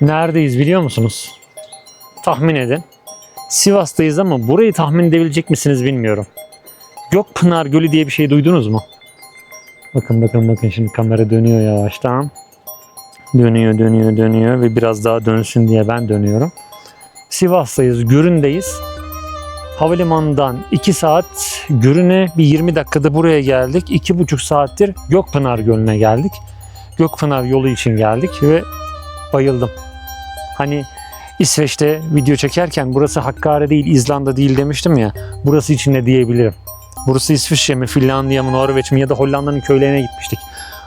Neredeyiz biliyor musunuz? Tahmin edin. Sivas'tayız ama burayı tahmin edebilecek misiniz bilmiyorum. Gökpınar Gölü diye bir şey duydunuz mu? Bakın bakın bakın şimdi kamera dönüyor yavaştan. Dönüyor dönüyor dönüyor ve biraz daha dönsün diye ben dönüyorum. Sivas'tayız, Gürün'deyiz. Havalimanından 2 saat Gürün'e bir 20 dakikada buraya geldik. 2,5 saattir Gökpınar Gölü'ne geldik. Gökpınar yolu için geldik ve bayıldım. Hani İsveç'te video çekerken burası Hakkari değil, İzlanda değil demiştim ya. Burası için de diyebilirim. Burası İsviçre mi, Finlandiya mı, Norveç mi ya da Hollanda'nın köylerine gitmiştik.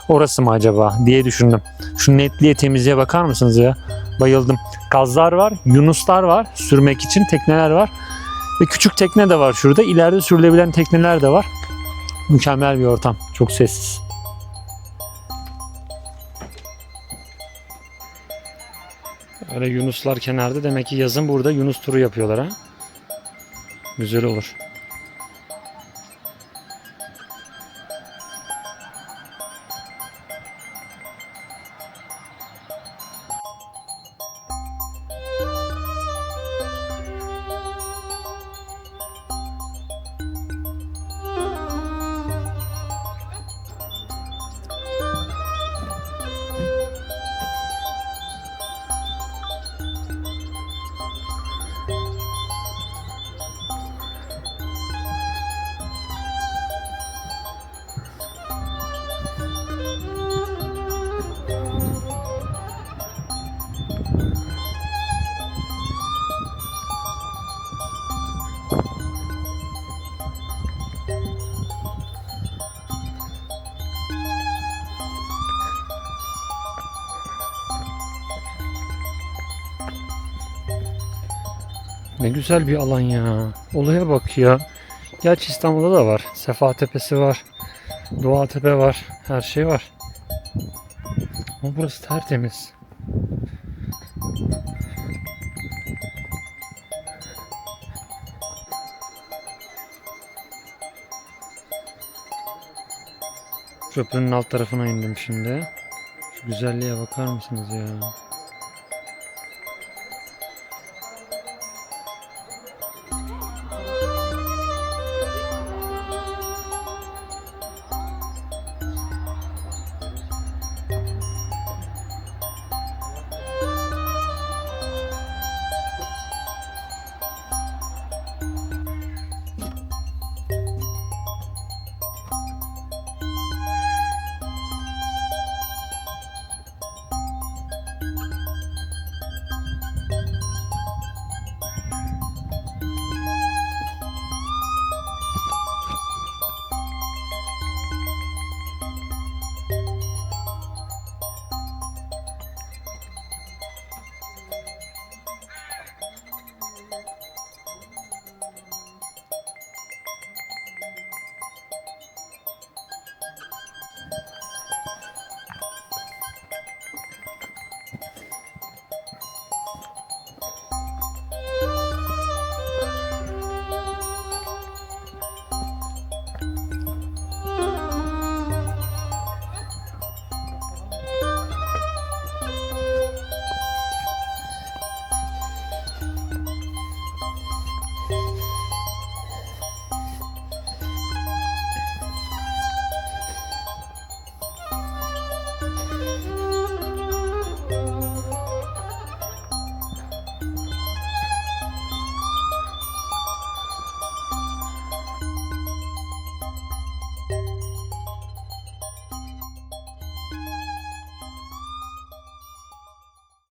Orası mı acaba diye düşündüm. Şu netliğe temizliğe bakar mısınız ya? Bayıldım. Kazlar var, yunuslar var, sürmek için tekneler var. Ve küçük tekne de var şurada. İleride sürülebilen tekneler de var. Mükemmel bir ortam. Çok sessiz. Öyle yunuslar kenarda. Demek ki yazın burada yunus turu yapıyorlar ha. Güzel olur. Ne güzel bir alan ya. Olaya bak ya. Gerçi İstanbul'da da var. Sefa Tepesi var. Doğal Tepe var. Her şey var. Ama burası tertemiz. Köprünün alt tarafına indim şimdi. Şu güzelliğe bakar mısınız ya?